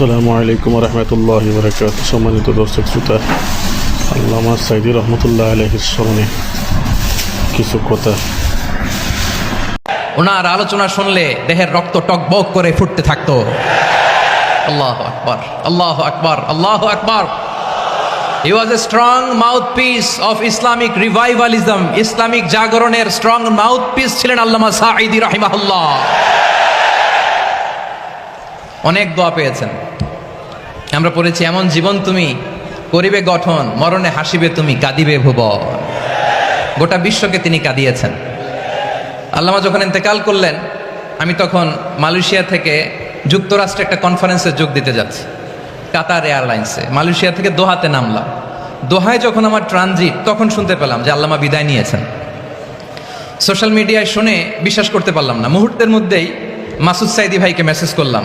আসসালামু আলাইকুম রহমতুল্লাহ বরকাত সম্মানিত দর্শক, শ্রোতা, আল্লামা সাইদি রহমতুল্লাহ আলহির স্মরণে কিছু কথা। ওনার আলোচনা শুনলে দেহের রক্ত টকবক করে ফুটতে থাকতো। আল্লাহ আকবর আল্লাহ আকবর আল্লাহ আকবর। He was a strong mouth piece of Islamic revivalism Islamic জাগরণের স্ট্রং মাউথ পিস ছিলেন আল্লামা সাঈদি রাহিমাহুল্লাহ। অনেক দোয়া পেয়েছেন। আমরা পড়েছি, এমন জীবন তুমি করিবে গঠন, মরণে হাসিবে তুমি কাঁদিবে ভুবন। গোটা বিশ্বকে তিনি কাঁদিয়েছেন। আল্লামা যখন ইন্তেকাল করলেন, আমি তখন মালয়েশিয়া থেকে যুক্তরাষ্ট্রে একটা কনফারেন্সে যোগ দিতে যাচ্ছি, কাতার এয়ারলাইন্সে। মালয়েশিয়া থেকে দোহাতে নামলাম। দোহায় যখন আমার ট্রানজিট, তখন শুনতে পেলাম যে আল্লামা বিদায় নিয়েছেন। সোশ্যাল মিডিয়ায় শুনে বিশ্বাস করতে পারলাম না। মুহূর্তের মধ্যেই মাসুদ সাইদি ভাইকে মেসেজ করলাম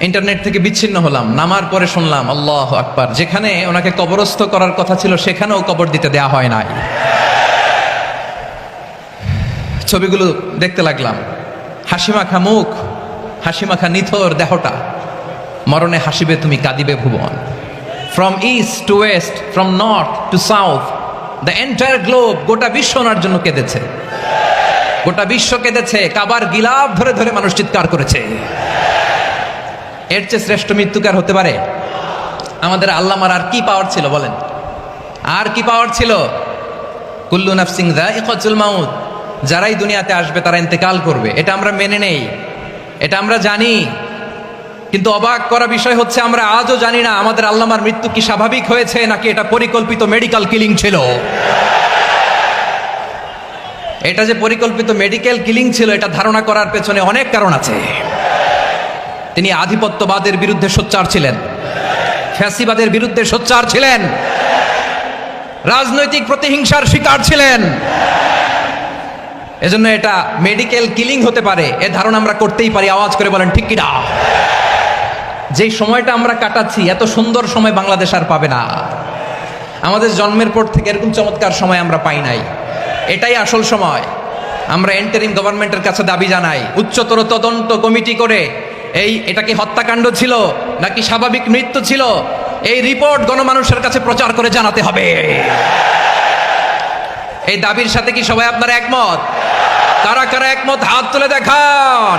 ইন্টারনেট থেকে বিচ্ছিন্ন হলাম, নামার পরে শুনলাম, আল্লাহ আকবার। যেখানে ওনাকে কবরস্থ করার কথা ছিল, সেখানেও কবর দিতে দেয়া হয় নাই। ছবিগুলো দেখতে লাগলাম। হাসিমাখা মুখ, হাসিমাখা নিথর দেহটা। মরণে হাসিবে তুমি, কাঁদিবে ভুবন। From east to west from north to south the entire globe গোটা বিশ্ব ওনার জন্য কেঁদেছে। গোটা বিশ্ব কেঁদেছে, কাবার গিলাপ ধরে ধরে মানুষ চিৎকার করেছে। এর চেয়ে শ্রেষ্ঠ মৃত্যুকার হতে পারে? আমাদের আল্লামার আর কি পাওয়ার ছিল বলেন? আর কি পাওয়ার ছিল? কুল্লু নাফসিং দা ইকজুল মাউদ যারাই দুনিয়াতে আসবে, তারা ইন্তেকাল করবে। এটা আমরা মেনে নেই। এটা আমরা জানি। কিন্তু অবাক করা বিষয় হচ্ছে, আমরা আজও জানি না আমাদের আল্লামার মৃত্যু কি স্বাভাবিক হয়েছে, নাকি এটা পরিকল্পিত মেডিকেল কিলিং ছিল। এটা যে পরিকল্পিত মেডিকেল কিলিং ছিল, এটা ধারণা করার পেছনে অনেক কারণ আছে। তিনি আধিপত্যবাদের বিরুদ্ধে সোচ্চার ছিলেন। ফ্যাসিবাদের বিরুদ্ধে সোচ্চার ছিলেন। রাজনৈতিক প্রতিহিংসার শিকার ছিলেন। এজন্য এটা মেডিকেল কিলিং হতে পারে। এ ধারণা আমরা করতেই পারি। আওয়াজ করে বলেন, ঠিক কিনা? যেই সময়টা আমরা কাটাচ্ছি, এত সুন্দর সময় বাংলাদেশ আর পাবে না। আমাদের জন্মের পর থেকে এরকম চমৎকার সময় আমরা পাই নাই। এটাই আসল সময়। আমরা এন্টারিম গভর্নমেন্টের কাছে দাবি জানাই। উচ্চতর তদন্ত কমিটি করে এই, এটা কি হত্যাকাণ্ড ছিল নাকি স্বাভাবিক মৃত্যু ছিল? এই রিপোর্ট গণমানুষের কাছে প্রচার করে জানাতে হবে। এই দাবির সাথে কি সবাই আপনার একমত? কারা কারা একমত? হাত তুলে দেখান।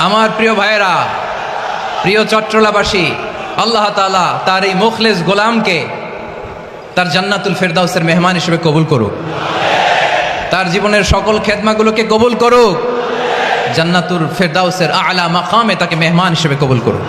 আমার প্রিয় ভাইয়েরা, প্রিয় চট্টলাবাসী, আল্লাহ তালা তার এই মুখলেস গোলামকে তার জান্নাতুল ফেরদাউসের মেহমান হিসেবে কবুল করুক। তার জীবনের সকল খেদমাগুলোকে কবুল করুক। জান্নাতুল ফেরদাউসের আলা মাকামে তাকে মেহমান হিসেবে কবুল করুক।